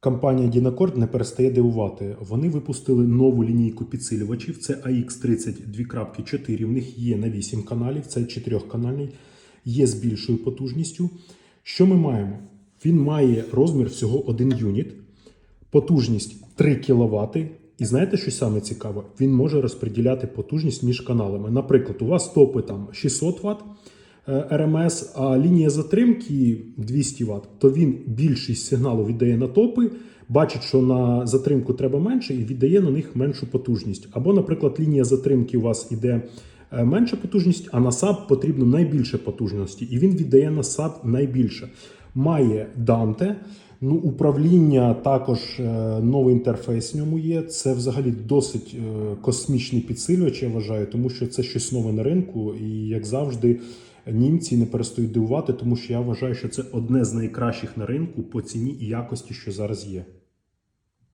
Компанія Dynacord не перестає дивувати. Вони випустили нову лінійку підсилювачів. Це AX32.4. В них є на 8 каналів, це 4-канальний, є з більшою потужністю. Що ми маємо? Він має розмір всього 1 юніт, потужність 3 кВт. І знаєте, що саме цікаве? Він може розподіляти потужність між каналами. Наприклад, у вас топи там 600 Вт РМС, а лінія затримки 200 Вт, то він більшість сигналу віддає на топи, бачить, що на затримку треба менше, і віддає на них меншу потужність. Або, наприклад, лінія затримки у вас іде е, менша потужність, а на САП потрібно найбільше потужності, і він віддає на САП найбільше. Має Dante, Ну, управління також е, новий інтерфейс в ньому є. Це взагалі досить е, космічний підсилювач, я вважаю, тому що це щось нове на ринку. І як завжди, німці не перестають дивувати, тому що я вважаю, що це одне з найкращих на ринку по ціні і якості, що зараз є.